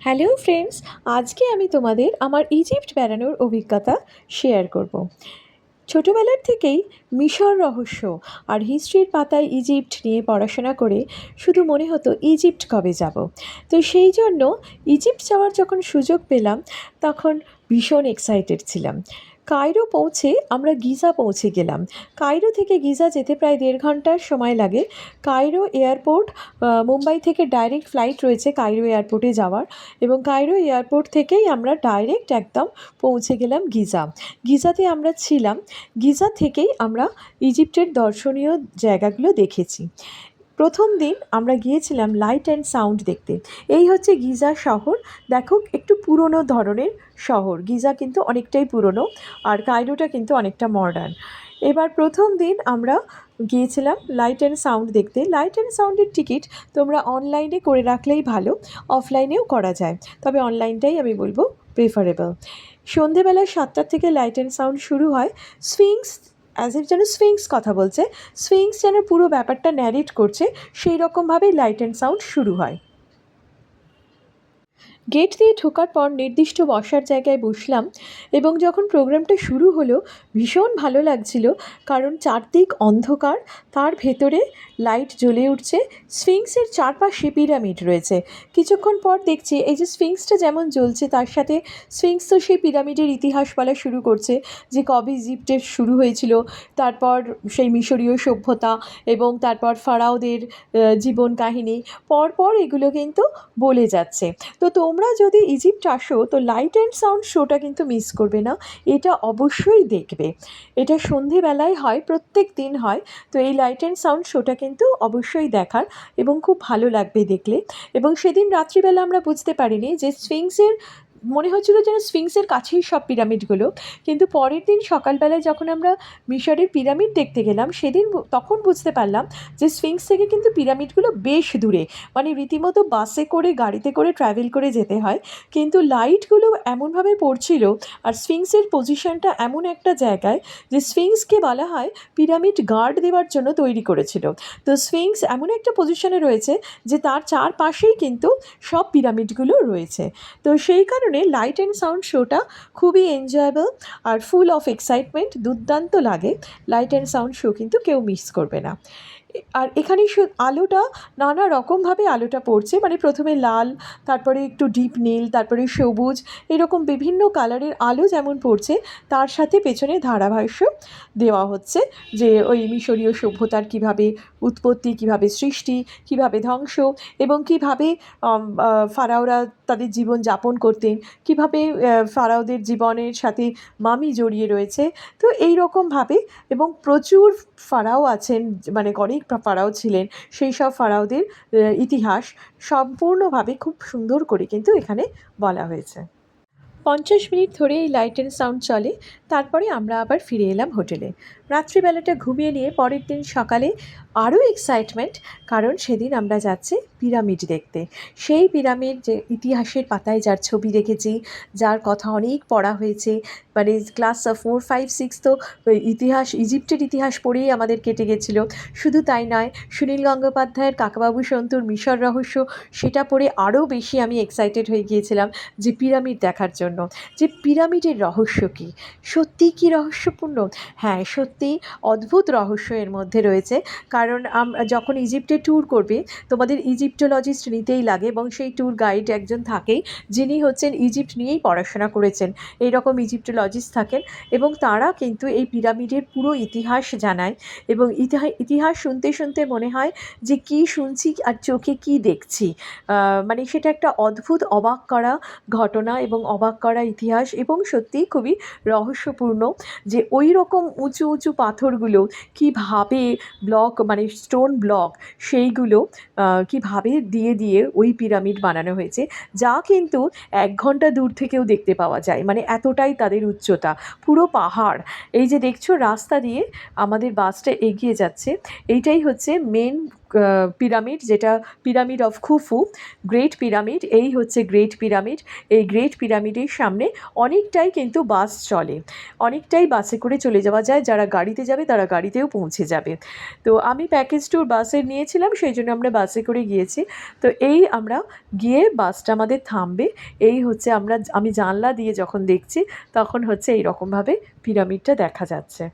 Hello friends, আজকে আমি তোমাদের আমার ইজিপ্ট বেড়ানোর অভিজ্ঞতা শেয়ার করব। ছোটোবেলার থেকেই মিশর রহস্য আর হিস্ট্রির পাতায় ইজিপ্ট নিয়ে পড়াশোনা করে শুধু মনে হতো ইজিপ্ট কবে যাব। তো সেই জন্য ইজিপ্ট যাওয়ার যখন সুযোগ পেলাম, তখন ভীষণ এক্সাইটেড ছিলাম। কায়রো পৌঁছে আমরা গিজা পৌঁছে গেলাম। কায়রো থেকে গিজা যেতে প্রায় দেড় ঘণ্টার সময় লাগে। কায়রো এয়ারপোর্ট মুম্বাই থেকে ডাইরেক্ট ফ্লাইট রয়েছে কায়রো এয়ারপোর্টে যাওয়ার এবং কায়রো এয়ারপোর্ট থেকেই আমরা ডাইরেক্ট একদম পৌঁছে গেলাম গিজা। গিজাতে আমরা ছিলাম। গিজা থেকেই আমরা ইজিপ্টের দর্শনীয় জায়গাগুলো দেখেছি। প্রথম দিন আমরা গিয়েছিলাম লাইট অ্যান্ড সাউন্ড দেখতে। এই হচ্ছে গিজা শহর। দেখো, একটু পুরনো ধরনের শহর। গিজা কিন্তু অনেকটাই পুরনো আর কায়রোটা কিন্তু অনেকটা মডার্ন এবার প্রথম দিন আমরা গিয়েছিলাম লাইট অ্যান্ড সাউন্ড দেখতে। লাইট অ্যান্ড সাউন্ডের টিকিট তোমরা অনলাইনে করে রাখলেই ভালো অফলাইনেও করা যায়। তবে অনলাইনটাই আমি বলব প্রেফারেবল সন্ধেবেলা সাতটার থেকে লাইট অ্যান্ড সাউন্ড শুরু হয়। স্ফিংস অ্যাজ ইফ যেন সুইংস কথা বলছে। সুইংস যেন পুরো ব্যাপারটা ন্যারেট করছে, সেই রকমভাবেই লাইট অ্যান্ড সাউন্ড শুরু হয়। গেট দিয়ে ঢোকার পর নির্দিষ্ট বসার জায়গায় বসলাম এবং যখন প্রোগ্রামটা শুরু হলো, ভীষণ ভালো লাগছিল কারণ চারদিক অন্ধকার, তার ভেতরে লাইট জ্বলে উঠছে, স্ফিংসের চারপাশে পিরামিড রয়েছে। কিছুক্ষণ পর দেখছি এই যে স্ফিংসটা যেমন জ্বলছে, তার সাথে স্ফিংস তো সেই পিরামিডের ইতিহাস বলা শুরু করছে যে কবে ইজিপ্টের শুরু হয়েছিল, তারপর সেই মিশরীয় সভ্যতা এবং তারপর ফারাওদের জীবন কাহিনী, পরপর এগুলো কিন্তু বলে যাচ্ছে। তো তোমরা যদি ইজিপ্ট আসো, তো লাইট অ্যান্ড সাউন্ড শোটা কিন্তু মিস করবে না। এটা অবশ্যই দেখবে। এটা সন্ধেবেলায় হয়, প্রত্যেক দিন হয়। তো এই লাইট অ্যান্ড সাউন্ড শোটা কিন্তু অবশ্যই দেখার এবং খুব ভালো লাগবে দেখলে। এবং সেদিন রাত্রিবেলা আমরা বুঝতে পারিনি যে স্ফিংসের মনে হচ্ছিল যেন স্ফিংসের কাছেই সব পিরামিডগুলো। কিন্তু পরের দিন সকালবেলায় যখন আমরা মিশরের পিরামিড দেখতে গেলাম, সেদিন তখন বুঝতে পারলাম যে স্ফিংস থেকে কিন্তু পিরামিডগুলো বেশ দূরে। মানে রীতিমতো বাসে করে, গাড়িতে করে, ট্রাভেল করে যেতে হয়। কিন্তু লাইটগুলো এমনভাবে পড়ছিল আর স্ফিংসের পজিশনটা এমন একটা জায়গায় যে স্ফিংসকে বলা হয় পিরামিড গার্ড দেওয়ার জন্য তৈরি করেছিল। তো স্ফিংস এমন একটা পজিশনে রয়েছে যে তার চারপাশেই কিন্তু সব পিরামিডগুলো রয়েছে। তো সেই কারণে লাইট অ্যান্ড সাউন্ড শোটা খুবই এনজয়েবল আর ফুল অফ এক্সাইটমেন্ট দুর্দান্ত লাগে। লাইট অ্যান্ড সাউন্ড শো কিন্তু কেউ মিস করবে না। আর এখানে আলোটা নানা রকমভাবে আলোটা পড়ছে। মানে প্রথমে লাল, তারপরে একটু ডিপ নীল, তারপরে সবুজ, এরকম বিভিন্ন কালারের আলো যেমন পড়ছে, তার সাথে পেছনে ধারাভাষ্য দেওয়া হচ্ছে যে ওই মিশরীয় সভ্যতার কীভাবে উৎপত্তি, কীভাবে সৃষ্টি, কীভাবে ধ্বংস এবং কীভাবে ফারাওরা তাদের জীবন যাপন করতেন, কীভাবে ফারাওদের জীবনের সাথে মামি জড়িয়ে রয়েছে। তো এই রকমভাবে এবং প্রচুর ফারাও আছেন মানে অনেক ফারাও ছিলেন। সেই সব ফারাওদের ইতিহাস সম্পূর্ণভাবে খুব সুন্দর করে কিন্তু এখানে বলা হয়েছে। পঞ্চাশ মিনিট ধরে এই লাইট অ্যান্ড সাউন্ড চলে, তারপরে আমরা আবার ফিরে এলাম হোটেলে। রাত্রিবেলাটা ঘুমিয়ে নিয়ে পরের দিন সকালে আরও এক্সাইটমেন্ট কারণ সেদিন আমরা যাচ্ছি পিরামিড দেখতে। সেই পিরামিড যে ইতিহাসের পাতায় যার ছবি দেখেছি, যার কথা অনেক পড়া হয়েছে মানে ক্লাস ফোর ফাইভ সিক্স তো ইতিহাস, ইজিপ্টের ইতিহাস পড়েই আমাদের কেটে গেছিল। শুধু তাই নয়, সুনীল গঙ্গোপাধ্যায়ের কাকাবাবু সন্তুর মিশর রহস্য, সেটা পড়ে আরও বেশি আমি এক্সাইটেড হয়ে গিয়েছিলাম যে পিরামিড দেখার জন্য। যে পিরামিডের রহস্য কী? সত্যিই কি রহস্যপূর্ণ? হ্যাঁ সত্যি অদ্ভুত রহস্য এর মধ্যে রয়েছে। কারণ আম- যখন ইজিপ্টে ট্যুর করবে, তোমাদের ইজিপ্টোলজিস্ট নিতেই লাগে এবং সেই ট্যুর গাইড একজন থাকেই, যিনি হচ্ছেন ইজিপ্ট নিয়েই পড়াশোনা করেছেন। এই রকম ইজিপ্টোলজিস্ট থাকেন এবং তারা কিন্তু এই পিরামিডের পুরো ইতিহাস জানায় এবং ইতিহাস শুনতে শুনতে মনে হয় যে কি শুনছি আর চোখে কি দেখছি। মানে সেটা একটা অদ্ভুত অবাক করা ঘটনা এবং অবাক করা ইতিহাস এবং সত্যিই খুবই রহস্যপূর্ণ যে ওই রকম উঁচু উঁচু পাথরগুলো কীভাবে ব্লক মানে স্টোন ব্লক সেইগুলো কীভাবে দিয়ে দিয়ে ওই পিরামিড বানানো হয়েছে, যা কিন্তু এক ঘণ্টা দূর থেকেও দেখতে পাওয়া যায়। মানে এতটাই তাদের উচ্চতা। পুরো পাহাড়। এই যে দেখছ, রাস্তা দিয়ে আমাদের বাসটা এগিয়ে যাচ্ছে। এইটাই হচ্ছে মেন পিরামিড যেটা pyramid of Khufu great pyramid এই হচ্ছে গ্রেট পিরামিড এই গ্রেট পিরামিডের সামনে অনেকটাই কিন্তু বাস চলে, অনেকটাই বাসে করে চলে যাওয়া যায়, যারা গাড়িতে যাবে তারা গাড়িতেও পৌঁছে যাবে। তো আমি প্যাকেজ ট্যুর বাসে নিয়েছিলাম, সেই জন্য আমরা বাসে করে গিয়েছি। তো এই আমরা গিয়ে বাসটা আমাদের থামবে, এই হচ্ছে আমরা, আমি জানলা দিয়ে যখন দেখছি, তখন হচ্ছে এই রকমভাবে পিরামিডটা দেখা যাচ্ছে।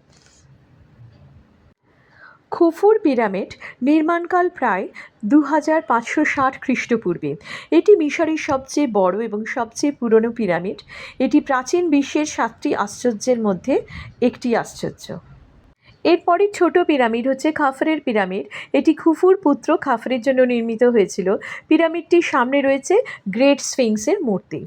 খুফুর পিরামিড নির্মাণকাল প্রায় দু হাজার পাঁচশো ষাট খ্রিস্টপূর্বে। এটি মিশরের সবচেয়ে বড় এবং সবচেয়ে পুরনো পিরামিড। এটি প্রাচীন বিশ্বের সাতটি আশ্চর্যের মধ্যে একটি আশ্চর্য। এরপরে ছোট পিরামিড হচ্ছে খাফরের পিরামিড। এটি খুফুর পুত্র খাফরের জন্য নির্মিত হয়েছিল। পিরামিডটির সামনে রয়েছে গ্রেট স্ফিংসের মূর্তি।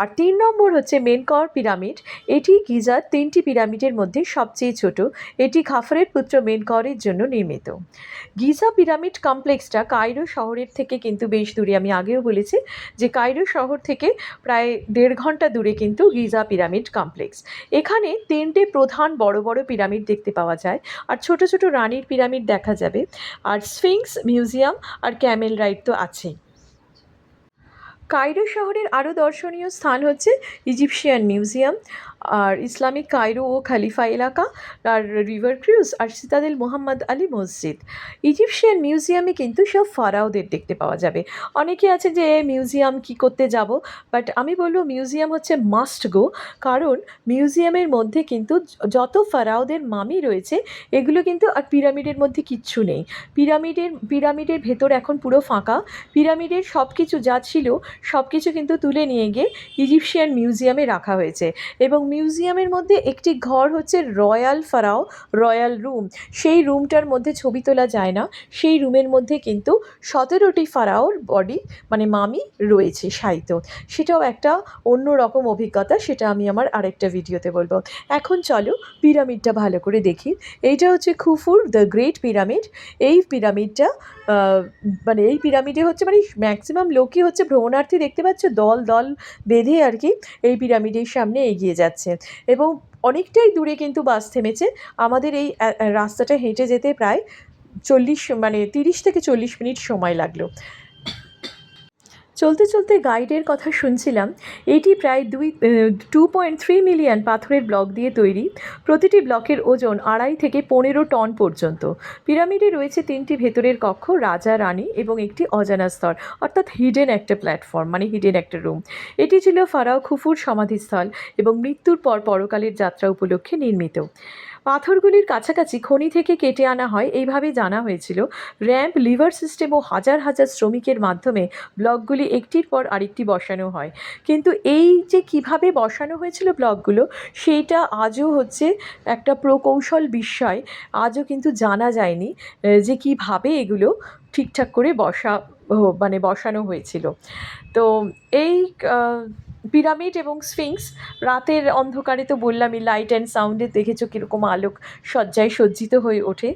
আর তিন নম্বর হচ্ছে মেনকর পিরামিড এটি গিজার তিনটি পিরামিডের মধ্যে সবচেয়ে ছোট। এটি খাফরের পুত্র মেনকরের জন্য নির্মিত। গিজা পিরামিড কমপ্লেক্সটা কায়রো শহরের থেকে কিন্তু বেশ দূরে। আমি আগেও বলেছি যে কায়রো শহর থেকে প্রায় দেড় ঘণ্টা দূরে কিন্তু গিজা পিরামিড কমপ্লেক্স এখানে তিনটে প্রধান বড় বড় পিরামিড দেখতে পাওয়া যায়। আর ছোট ছোট রানীর পিরামিড দেখা যাবে। আর স্ফিংস মিউজিয়াম আর ক্যামেল রাইড তো আছেই। কায়রো শহরের আরও দর্শনীয় স্থান হচ্ছে ইজিপশিয়ান মিউজিয়াম। আর ইসলামিক কায়রো ও খালিফা এলাকা, আর রিভার ক্রুজ আর সিতাদেল মোহাম্মদ আলী মসজিদ। ইজিপশিয়ান মিউজিয়ামে কিন্তু সব ফারাওদের দেখতে পাওয়া যাবে। অনেকে আছে যে, মিউজিয়াম কি করতে যাব? বাট আমি বলব, মিউজিয়াম হচ্ছে মাস্ট গো। কারণ মিউজিয়ামের মধ্যে কিন্তু যত ফারাওদের মামি রয়েছে, এগুলো কিন্তু আর পিরামিডের মধ্যে কিচ্ছু নেই। পিরামিডের পিরামিডের ভেতর এখন পুরো ফাঁকা। পিরামিডের সব কিছু যা ছিল সব কিছু কিন্তু তুলে নিয়ে গিয়ে ইজিপশিয়ান মিউজিয়ামে রাখা হয়েছে। এবং মিউজিয়ামের মধ্যে একটি ঘর হচ্ছে রয়্যাল ফারাও, রয়্যাল রুম। সেই রুমটার মধ্যে ছবি তোলা যায় না। সেই রুমের মধ্যে কিন্তু সতেরোটি ফারাওর বডি মানে মামি, রয়েছে সাহিত্য। সেটাও একটা অন্য রকম অভিজ্ঞতা, সেটা আমি আমার আরেকটা ভিডিওতে বলব। এখন চলো পিরামিডটা ভালো করে দেখি। এইটা হচ্ছে খুফুর দ্য গ্রেট পিরামিড এই পিরামিডটা মানে এই পিরামিডে হচ্ছে মানে ম্যাক্সিমাম লোকই হচ্ছে ভ্রমণার্থী। দেখতে পাচ্ছ, দল দল বেঁধে আর কি এই পিরামিডের সামনে এগিয়ে যাচ্ছে। এবং অনেকটাই দূরে কিন্তু বাস থেমেছে। আমাদের এই রাস্তাটা হেঁটে যেতে প্রায় চল্লিশ মানে তিরিশ থেকে চল্লিশ মিনিট সময় লাগল। চলতে চলতে গাইডের কথা শুনছিলাম। এটি প্রায় দুই টু পয়েন্ট থ্রি মিলিয়ন পাথরের ব্লক দিয়ে তৈরি। প্রতিটি ব্লকের ওজন আড়াই থেকে পনেরো টন পর্যন্ত। পিরামিডে রয়েছে তিনটি ভেতরের কক্ষ, রাজা, রানী এবং একটি অজানা স্তর, অর্থাৎ হিডেন একটা প্ল্যাটফর্ম মানে হিডেন একটা রুম এটি ছিল ফারাও খুফুর সমাধিস্থল এবং মৃত্যুর পর পরকালের যাত্রা উপলক্ষে নির্মিত। পাথরগুলির কাছাকাছি খনি থেকে কেটে আনা হয় এইভাবে জানা হয়েছিল। র্যাম্প লিভার সিস্টেম ও হাজার হাজার শ্রমিকের মাধ্যমে ব্লকগুলি একটির পর আরেকটি বসানো হয়। কিন্তু এই যে কীভাবে বসানো হয়েছিল ব্লকগুলো, সেইটা আজও হচ্ছে একটা প্রকৌশল বিষয় আজও কিন্তু জানা যায়নি যে কীভাবে এগুলো ঠিকঠাক করে বসা মানে বসানো হয়েছিল। তো এই পিরামিড এবং স্ফিংস, রাতের অন্ধকারে তো বললামই লাইট অ্যান্ড সাউন্ডে দেখেছ কীরকম আলোক সজ্জায় সজ্জিত হয়ে ওঠে।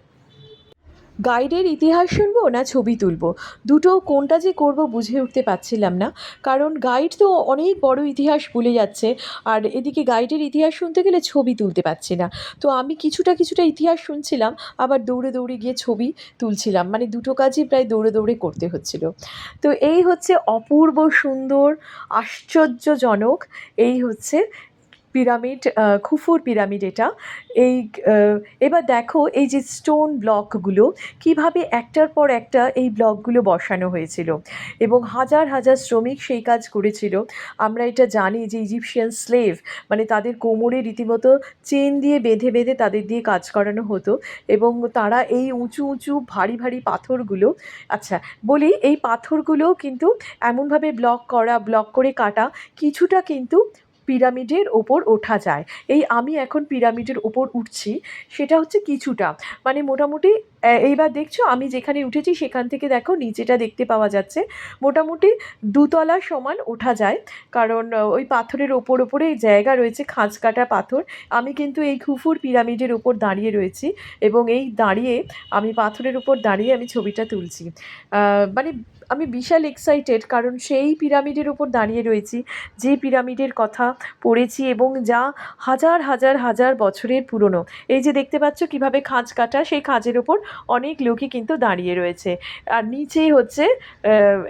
গাইডের ইতিহাস শুনব না ছবি তুলবো? দুটো কোনটা যে করব বুঝে উঠতে পারছিলাম না। কারণ গাইড তো অনেক বড় ইতিহাস ভুলে যাচ্ছে, আর এদিকে গাইডের ইতিহাস শুনতে গেলে ছবি তুলতে পারছি না। তো আমি কিছুটা কিছুটা ইতিহাস শুনছিলাম, আবার দৌড়ে দৌড়ে গিয়ে ছবি তুলছিলাম। মানে দুটো কাজই প্রায় দৌড়ে দৌড়ে করতে হচ্ছিল। তো এই হচ্ছে অপূর্ব সুন্দর, আশ্চর্যজনক, এই হচ্ছে পিরামিড খুফুর পিরামিড এটা। এই এবার দেখো এই যে স্টোন ব্লকগুলো কীভাবে একটার পর একটা এই ব্লকগুলো বসানো হয়েছিল। এবং হাজার হাজার শ্রমিক সেই কাজ করেছিল। আমরা এটা জানি যে ইজিপশিয়ান স্লেভ মানে তাদের কোমরে রীতিমতো চেন দিয়ে বেঁধে বেঁধে তাদের দিয়ে কাজ করানো হতো। এবং তারা এই উঁচু উঁচু, ভারী ভারী পাথরগুলো আচ্ছা বলি এই পাথরগুলো কিন্তু এমনভাবে ব্লক করা ব্লক করে কাটা, কিছুটা কিন্তু পিরামিডের ওপর ওঠা যায়। এই আমি এখন পিরামিডের ওপর উঠছি, সেটা হচ্ছে কিছুটা। মানে মোটামুটি এইবার দেখছ আমি যেখানে উঠেছি সেখান থেকে দেখো নিচেটা দেখতে পাওয়া যাচ্ছে। মোটামুটি দুতলা সমান ওঠা যায়, কারণ ওই পাথরের ওপর ওপরে জায়গা রয়েছে, খাঁজ কাটা পাথর। আমি কিন্তু এই খুফুর পিরামিডের ওপর দাঁড়িয়ে রয়েছি এবং এই দাঁড়িয়ে আমি পাথরের উপর দাঁড়িয়ে আমি ছবিটা তুলছি। মানে আমি বিশাল এক্সাইটেড কারণ সেই পিরামিডের ওপর দাঁড়িয়ে রয়েছি, যে পিরামিডের কথা পড়েছি এবং যা হাজার হাজার হাজার বছরের পুরনো। এই যে দেখতে পাচ্ছ কীভাবে খাঁজ কাটা, সেই খাঁজের ওপর অনেক লোকই কিন্তু দাঁড়িয়ে রয়েছে। আর নিচেই হচ্ছে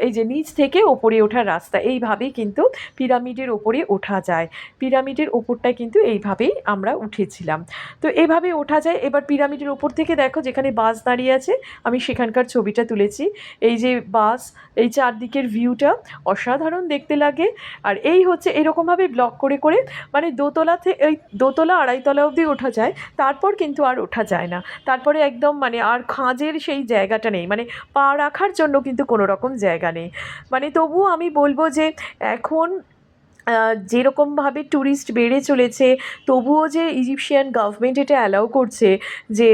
এই যে নিচ থেকে ওপরে ওঠার রাস্তা, এইভাবেই কিন্তু পিরামিডের ওপরে ওঠা যায়। পিরামিডের ওপরটায় কিন্তু এইভাবেই আমরা উঠেছিলাম। তো এভাবে ওঠা যায়। এবার পিরামিডের ওপর থেকে দেখো যেখানে বাস দাঁড়িয়ে আছে, আমি সেখানকার ছবিটা তুলেছি। এই যে বাস এই চারদিকের ভিউটা অসাধারণ দেখতে লাগে। আর এই হচ্ছে এরকমভাবে ব্লক করে করে মানে দোতলা থেকে এই দোতলা আড়াইতলা অবধি ওঠা যায়, তারপর কিন্তু আর ওঠা যায় না। তারপরে একদম মানে আর খাঁজের সেই জায়গাটা নেই মানে পা রাখার জন্য কিন্তু কোনো রকম জায়গা নেই। মানে তবুও আমি বলব যে এখন যেরকমভাবে ট্যুরিস্ট বেড়ে চলেছে, তবুও যে ইজিপশিয়ান গভর্নমেন্ট এটা অ্যালাউ করছে যে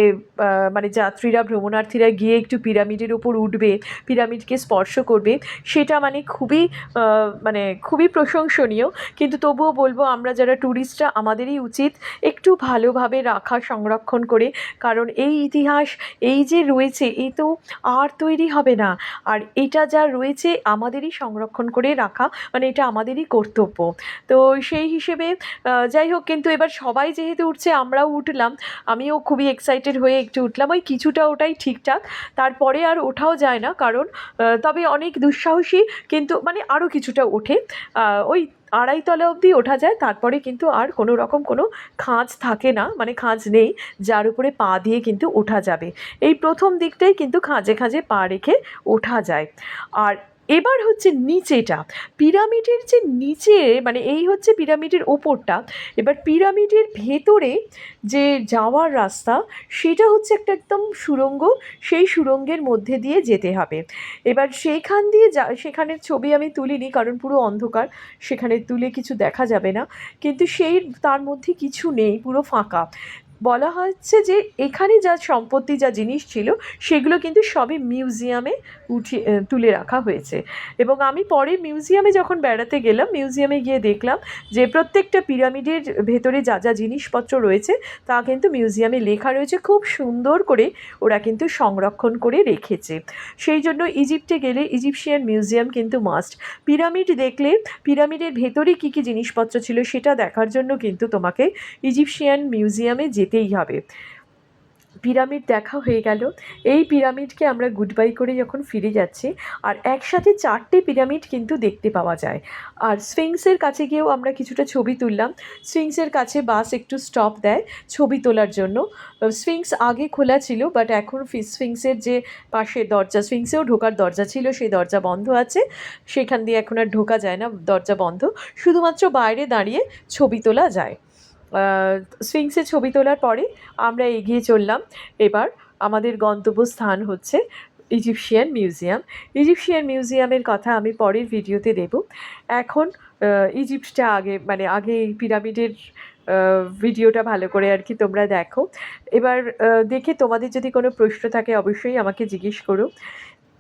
মানে যাত্রীরা, ভ্রমণার্থীরা গিয়ে একটু পিরামিডের ওপর উঠবে পিরামিডকে স্পর্শ করবে, সেটা মানে খুবই মানে খুবই প্রশংসনীয়। কিন্তু তবুও বলব, আমরা যারা ট্যুরিস্টরা আমাদেরই উচিত একটু ভালোভাবে রাখা, সংরক্ষণ করে। কারণ এই ইতিহাস, এই যে রয়েছে এই তো আর তৈরি হবে না। আর এটা যা রয়েছে, আমাদেরই সংরক্ষণ করে রাখা মানে এটা আমাদেরই কর্তব্য। তো সেই হিসেবে যাই হোক, কিন্তু এবার সবাই যেহেতু উঠছে, আমরাও উঠলাম। আমিও খুবই এক্সাইটেড হয়ে একটু উঠলাম। ওই কিছুটা ওটাই ঠিকঠাক। তারপরে আর ওঠাও যায় না, কারণ তবে অনেক দুঃসাহসী, কিন্তু মানে আরও কিছুটা ওঠে। ওই আড়াইতলা অবধি ওঠা যায়, তারপরে কিন্তু আর কোনো রকম কোনো খাঁজ থাকে না মানে খাঁজ নেই, যার উপরে পা দিয়ে কিন্তু ওঠা যাবে। এই প্রথম দিকটাই কিন্তু খাঁজে খাঁজে পা রেখে ওঠা যায়। আর এবার হচ্ছে নিচেটা, পিরামিডের যে নিচে মানে এই হচ্ছে পিরামিডের ওপরটা, এবার পিরামিডের ভেতরে যে যাওয়ার রাস্তা, সেটা হচ্ছে একটা একদম সুড়ঙ্গ সেই সুড়ঙ্গের মধ্যে দিয়ে যেতে হবে। এবার সেইখান দিয়ে যা, সেখানের ছবি আমি তুলিনি, কারণ পুরো অন্ধকার, সেখানে তুলে কিছু দেখা যাবে না। কিন্তু সেই, তার মধ্যে কিছু নেই, পুরো ফাঁকা। বলা হচ্ছে যে এখানে যা সম্পত্তি, যা জিনিস ছিল, সেগুলো কিন্তু সবই মিউজিয়ামে উঠিয়ে তুলে রাখা হয়েছে। এবং আমি পরে মিউজিয়ামে যখন বেড়াতে গেলাম, মিউজিয়ামে গিয়ে দেখলাম যে প্রত্যেকটা পিরামিডের ভেতরে যা যা জিনিসপত্র রয়েছে, তা কিন্তু মিউজিয়ামে লেখা রয়েছে। খুব সুন্দর করে ওরা কিন্তু সংরক্ষণ করে রেখেছে। সেই জন্য ইজিপ্টে গেলে ইজিপশিয়ান মিউজিয়াম কিন্তু মাস্ট পিরামিড দেখলে পিরামিডের ভেতরে কী কী জিনিসপত্র ছিল, সেটা দেখার জন্য কিন্তু তোমাকে ইজিপশিয়ান মিউজিয়ামে যেতেই হবে। পিরামিড দেখা হয়ে গেল। এই পিরামিডকে আমরা গুড বাই করে যখন ফিরে যাচ্ছি, আর একসাথে চারটে পিরামিড কিন্তু দেখতে পাওয়া যায়। আর স্ফিংসের কাছে গিয়েও আমরা কিছুটা ছবি তুললাম। স্ফিংসের কাছে বাস একটু স্টপ দেয় ছবি তোলার জন্য। স্ফিংস আগে খোলা ছিল বাট এখন স্ফিংসের যে পাশে দরজা, স্ফিংসেও ঢোকার দরজা ছিল, সেই দরজা বন্ধ আছে। সেখান দিয়ে এখন আর ঢোকা যায় না, দরজা বন্ধ। শুধুমাত্র বাইরে দাঁড়িয়ে ছবি তোলা যায়। স্ফিংসে ছবি তোলার পরে আমরা এগিয়ে চললাম। এবার আমাদের গন্তব্যস্থান হচ্ছে ইজিপশিয়ান মিউজিয়াম ইজিপশিয়ান মিউজিয়ামের কথা আমি পরের ভিডিওতে দেব। এখন ইজিপ্টটা আগে মানে আগে এই পিরামিডের ভিডিওটা ভালো করে আর কি তোমরা দেখো। এবার দেখে তোমাদের যদি কোনো প্রশ্ন থাকে অবশ্যই আমাকে জিজ্ঞেস করো।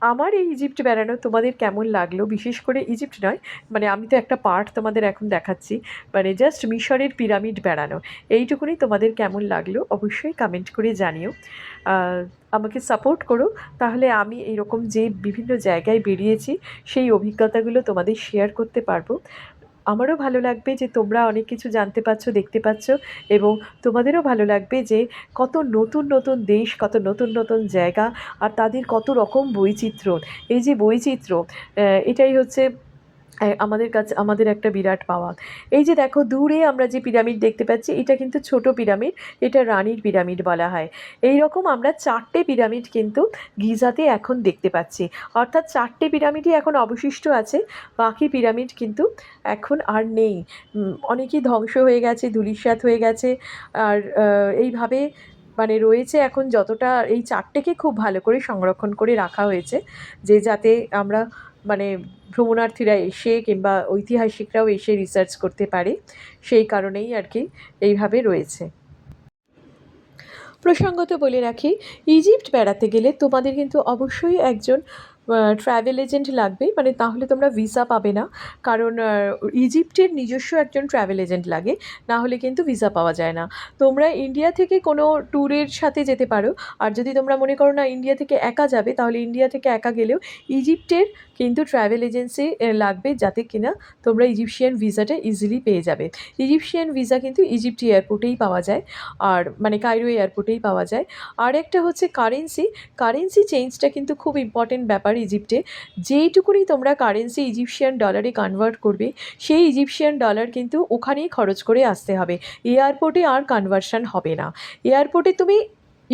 আমার এই ইজিপ্ট বেড়ানো তোমাদের কেমন লাগল? বিশেষ করে ইজিপ্ট নয় মানে আমি তো একটা পার্ট তোমাদের এখন দেখাচ্ছি। মানে জাস্ট মিশরের পিরামিড বেড়ানো। এইটুকুনি তোমাদের কেমন লাগল অবশ্যই কমেন্ট করে জানিও। আমাকে সাপোর্ট করো। তাহলে আমি এইরকম যে বিভিন্ন জায়গায় বেরিয়েছি, সেই অভিজ্ঞতাগুলো তোমাদের শেয়ার করতে পারব। আমারও ভালো লাগবে যে তোমরা অনেক কিছু জানতে পারছ, দেখতে পাচ্ছ এবং তোমাদেরও ভালো লাগবে যে কত নতুন নতুন দেশ, কত নতুন নতুন জায়গা আর তাদের কত রকম বৈচিত্র্য। এই যে বৈচিত্র্য এটাই হচ্ছে আমাদের কাছে, আমাদের একটা বিরাট পাওয়া। এই যে দেখো, দূরে আমরা যে পিরামিড দেখতে পাচ্ছি, এটা কিন্তু ছোট পিরামিড, এটা রানীর পিরামিড বলা হয়। এই রকম আমরা চারটে পিরামিড কিন্তু গিজাতে এখন দেখতে পাচ্ছি। অর্থাৎ চারটে পিরামিডই এখন অবশিষ্ট আছে, বাকি পিরামিড কিন্তু এখন আর নেই। অনেকই ধ্বংস হয়ে গেছে, ধূলিসাৎ হয়ে গেছে, আর এইভাবে মানে রয়েছে এখন যতটা, এই চারটেকে খুব ভালো করে সংরক্ষণ করে রাখা হয়েছে, যে যাতে আমরা মানে ভ্রমণার্থীরা এসে কিংবা ঐতিহাসিকরাও এসে রিসার্চ করতে পারে, সেই কারণেই আর কি এইভাবে রয়েছে। প্রসঙ্গত বলে রাখি ইজিপ্ট বেড়াতে গেলে তোমাদের কিন্তু অবশ্যই একজন ট্রাভেল এজেন্ট লাগবে মানে তাহলে তোমরা ভিসা পাবে না। কারণ ইজিপ্টের নিজস্ব একজন ট্রাভেল এজেন্ট লাগে, না হলে কিন্তু ভিসা পাওয়া যায় না। তোমরা ইন্ডিয়া থেকে কোনো ট্যুরের সাথে যেতে পারো, আর যদি তোমরা মনে করো না ইন্ডিয়া থেকে একা যাবে, তাহলে ইন্ডিয়া থেকে একা গেলেও ইজিপ্টের কিন্তু ট্রাভেল এজেন্সি লাগবে যাতে কিনা তোমরা ইজিপশিয়ান ভিসাটা ইজিলি পেয়ে যাবে। ইজিপশিয়ান ভিসা কিন্তু ইজিপ্ট এয়ারপোর্টেই পাওয়া যায়, আর মানে কায়রো এয়ারপোর্টেই পাওয়া যায়। আর একটা হচ্ছে কারেন্সি কারেন্সি চেঞ্জটা কিন্তু খুব ইম্পর্টেন্ট ব্যাপার ইজিপ্টে যেইটুকুনি তোমরা কারেন্সি ইজিপশিয়ান ডলারে কনভার্ট করবে, সেই ইজিপশিয়ান ডলার কিন্তু ওখানেই খরচ করে আসতে হবে। এয়ারপোর্টে আর কনভার্সন হবে না। এয়ারপোর্টে তুমি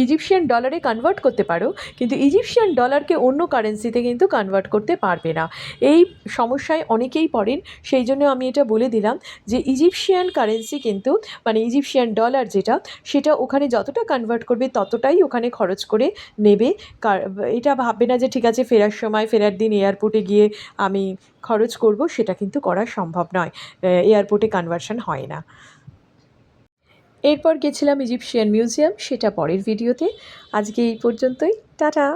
ইজিপশিয়ান ডলারে কনভার্ট করতে পারো, কিন্তু ইজিপশিয়ান ডলারকে অন্য কারেন্সিতে কিন্তু কনভার্ট করতে পারবে না। এই সমস্যায় অনেকেই পড়েন, সেই জন্য আমি এটা বলে দিলাম যে ইজিপশিয়ান কারেন্সি কিন্তু মানে ইজিপশিয়ান ডলার যেটা, সেটা ওখানে যতটা কনভার্ট করবে ততটাই ওখানে খরচ করে নেবে। এটা ভাববে না যে ঠিক আছে, ফেরার সময়, ফেরার দিন এয়ারপোর্টে গিয়ে আমি খরচ করব, সেটা কিন্তু করা সম্ভব নয়। এয়ারপোর্টে কনভার্সন হয় না। এরপর গেছিলাম ইজিপশিয়ান মিউজিয়াম সেটা পরের ভিডিওতে। আজকে এই পর্যন্তই। টাটা!